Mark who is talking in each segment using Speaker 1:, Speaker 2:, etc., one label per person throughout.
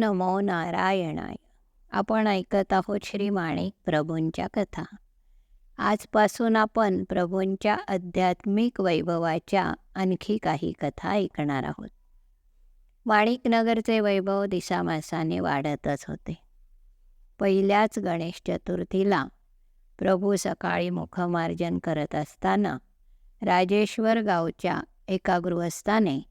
Speaker 1: नमो नारायणाय. आपण ऐकत आहोत श्री माणिक प्रभूंच्या कथा. आजपासून आपण प्रभूंच्या आध्यात्मिक वैभवाच्या आणखी काही कथा ऐकणार आहोत. माणिकनगरचे वैभव दिसामासाने वाढतच होते. पहिल्याच गणेश चतुर्थीला प्रभू सकाळी मुखमार्जन करत असताना राजेश्वर गावच्या एका गृहस्थाने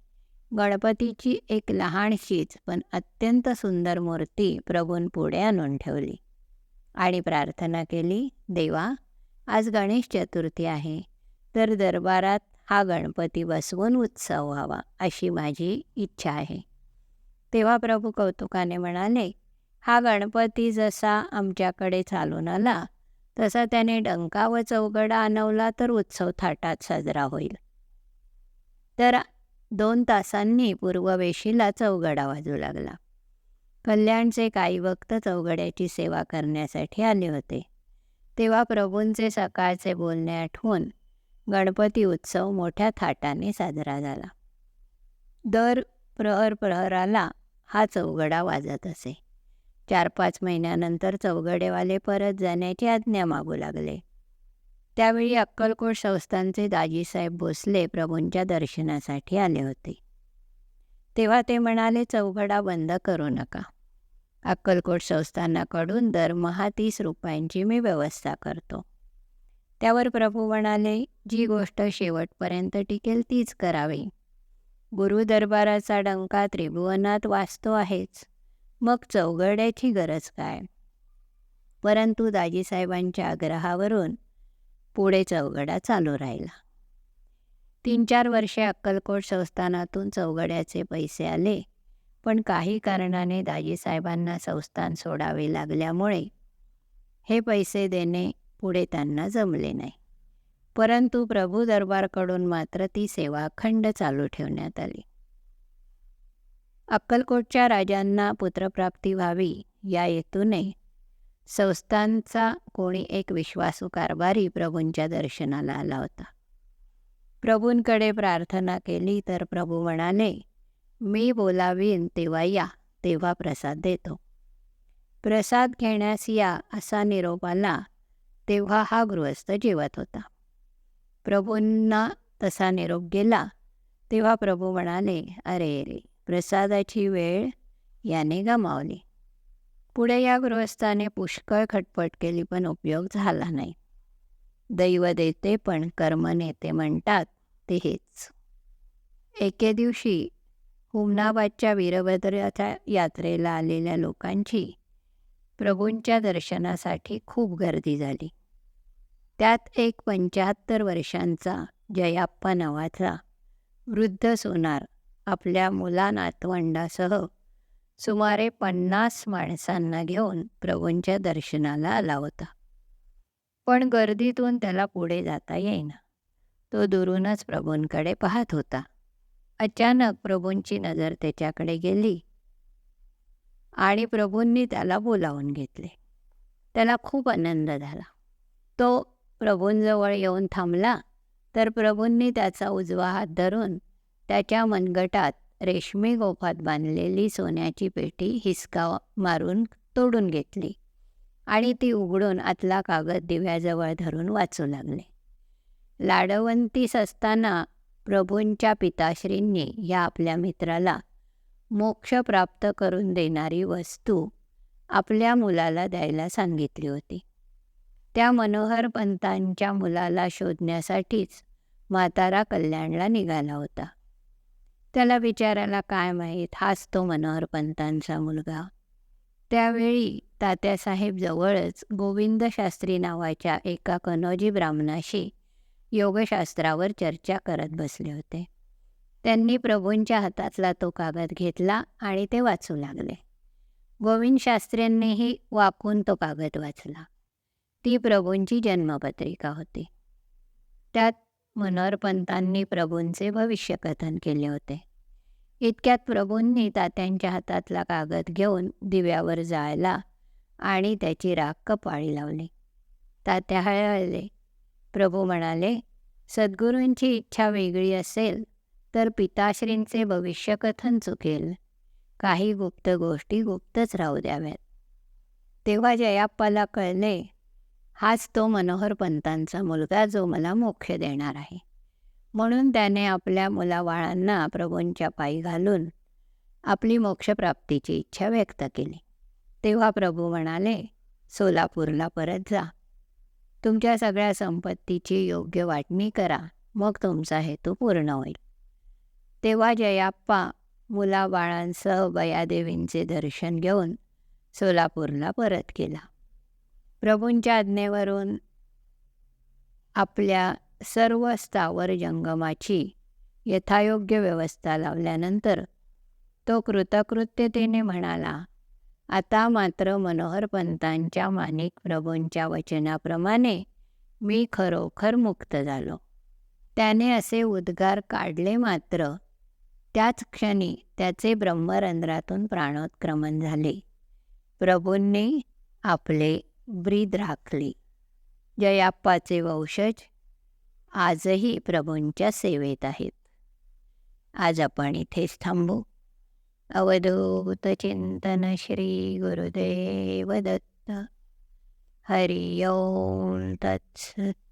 Speaker 1: गणपतीची एक लहानशीच पण अत्यंत सुंदर मूर्ती प्रभूंपुढे आणून ठेवली. आणि प्रार्थना केली देवा आज गणेश चतुर्थी आहे तर दरबारात हा गणपती बसवून उत्सव व्हावा अशी माझी इच्छा आहे. तेव्हा प्रभू कौतुकाने म्हणाले हा गणपती जसा आमच्याकडे चालून आला तसा त्याने डंका व चौघडा आणवला तर उत्सव थाटात साजरा होईल. तर दोन तासांनी पूर्ववेशीला चौघडा वाजू लागला. कल्याणचे काही भक्त चौघड्याची सेवा करण्यासाठी आले होते. तेव्हा प्रभूंचे सकाळचे बोलणे आठवून गणपती उत्सव मोठ्या थाटाने साजरा झाला. दर प्रहर प्रहराला हा चौघडा वाजत असे. चार पाच महिन्यानंतर चौघडेवाले परत जाण्याची आज्ञा मागू लागले. त्यावेळी अक्कलकोट संस्थानचे दाजीसाहेब भोसले प्रभूंच्या दर्शनासाठी आले होते. तेव्हा ते म्हणाले चौघडा बंद करू नका. अक्कलकोट संस्थानाकडून दरमहा तीस रुपयांची मी व्यवस्था करतो. त्यावर प्रभू म्हणाले जी गोष्ट शेवटपर्यंत टिकेल तीच करावी. गुरु दरबाराचा डंका त्रिभुवनात वाचतो आहेच. मग चौघड्याची गरज काय? परंतु दाजीसाहेबांच्या आग्रहावरून पुढे चौघडा चालू राहिला. तीन चार वर्षे अक्कलकोट संस्थानातून चौघड्याचे पैसे आले पण काही कारणाने दाजीसाहेबांना संस्थान सोडावे लागल्यामुळे हे पैसे देणे पुढे त्यांना जमले नाही. परंतु प्रभू दरबारकडून मात्र ती सेवा अखंड चालू ठेवण्यात आली. अक्कलकोटच्या राजांना पुत्रप्राप्ती व्हावी या हेतूने संस्थांचा कोणी एक विश्वासू कारभारी प्रभूंच्या दर्शनाला आला होता. प्रभूंकडे प्रार्थना केली तर प्रभू म्हणाले मी बोलावीन तेव्हा या तेव्हा प्रसाद देतो. प्रसाद घेण्यास या असा निरोप आला तेव्हा हा गृहस्थ जेवत होता. प्रभूंना तसा निरोप गेला तेव्हा प्रभू म्हणाले अरे रे प्रसादाची वेळ याने गमावली. पुढे या गृहस्थाने पुष्कळ खटपट केली पण उपयोग झाला नाही. दैव देते पण कर्म नेते म्हणतात ते हेच. एके दिवशी हुमनाबादच्या वीरभद्राच्या यात्रेला आलेल्या लोकांची प्रभूंच्या दर्शनासाठी खूप गर्दी झाली. त्यात एक पंच्याहत्तर वर्षांचा जयाप्पा नावाचा वृद्ध सोनार आपल्या मुला नातवंडासह सुमारे पन्नास माणसांना घेऊन प्रभूंच्या दर्शनाला आला होता. पण गर्दीतून त्याला पुढे जाता येईना. तो दुरूनच प्रभूंकडे पाहत होता. अचानक प्रभूंची नजर त्याच्याकडे गेली आणि प्रभूंनी त्याला बोलावून घेतले. त्याला खूप आनंद झाला. तो प्रभूंजवळ येऊन थांबला तर प्रभूंनी त्याचा उजवा हात धरून त्याच्या मनगटात रेशमी गोफात बांधलेली सोन्याची पेटी हिसका मारून तोडून घेतली आणि ती उघडून आतला कागद दिव्याजवळ धरून वाचू लागले. लाडवंतीस असताना प्रभूंच्या पिताश्रींनी या आपल्या मित्राला मोक्ष प्राप्त करून देणारी वस्तू आपल्या मुलाला द्यायला सांगितली होती. त्या मनोहर पंतांच्या मुलाला शोधण्यासाठीच म्हातारा कल्याणला निघाला होता. त्याला विचारायला काय माहीत? हाच तो मनोहर पंतांचा मुलगा. त्यावेळी तात्यासाहेब जवळच गोविंद शास्त्री नावाच्या एका कनोजी ब्राह्मणाशी योगशास्त्रावर चर्चा करत बसले होते. त्यांनी प्रभूंच्या हातातला तो कागद घेतला आणि ते वाचू लागले. गोविंद शास्त्र्यांनीही वाकून तो कागद वाचला. ती प्रभूंची जन्मपत्रिका होती. त्यात मनोरपंतांनी प्रभूंचे भविष्यकथन केले होते. इतक्यात प्रभूंनी तात्यांच्या हातातला कागद घेऊन दिव्यावर जायला आणि त्याची राख कपाळी लावली. तात्या हळहळले. प्रभू म्हणाले सद्गुरूंची इच्छा वेगळी असेल तर पिताश्रींचे भविष्यकथन चुकेल. काही गुप्त गोष्टी गुप्तच राहू द्याव्यात. तेव्हा जयाप्पाला कळले हाच तो मनोहर पंतांचा मुलगा जो मला मोक्ष देणार आहे. म्हणून त्याने आपल्या मुलाबाळांना प्रभूंच्या पायी घालून आपली मोक्षप्राप्तीची इच्छा व्यक्त केली. तेव्हा प्रभू म्हणाले सोलापूरला परत जा. तुमच्या सगळ्या संपत्तीची योग्य वाटणी करा मग तुमचा हेतू पूर्ण होईल. तेव्हा जयाप्पा मुलाबाळांसह बयादेवींचे दर्शन घेऊन सोलापूरला परत केला प्रभूंच्या आज्ञेवरून आपल्या सर्व स्थावर जंगमाची यथायोग्य व्यवस्था लावल्यानंतर तो कृतकृत्यतेने म्हणाला आता मात्र मनोहर पंतांच्या मानिक प्रभूंच्या वचनाप्रमाणे मी खरोखर मुक्त झालो. त्याने असे उद्गार काढले मात्र त्याच क्षणी त्याचे ब्रह्मरंध्रातून प्राणोत्क्रमण झाले. प्रभूंनी आपले ब्रीद राखली. जयाप्पाचे वंशज आजही प्रभूंच्या सेवेत आहेत. आज आपण इथेच थांबू. अवधूत चिंतन श्री गुरुदेव दत्त. हरि ओम तत्सत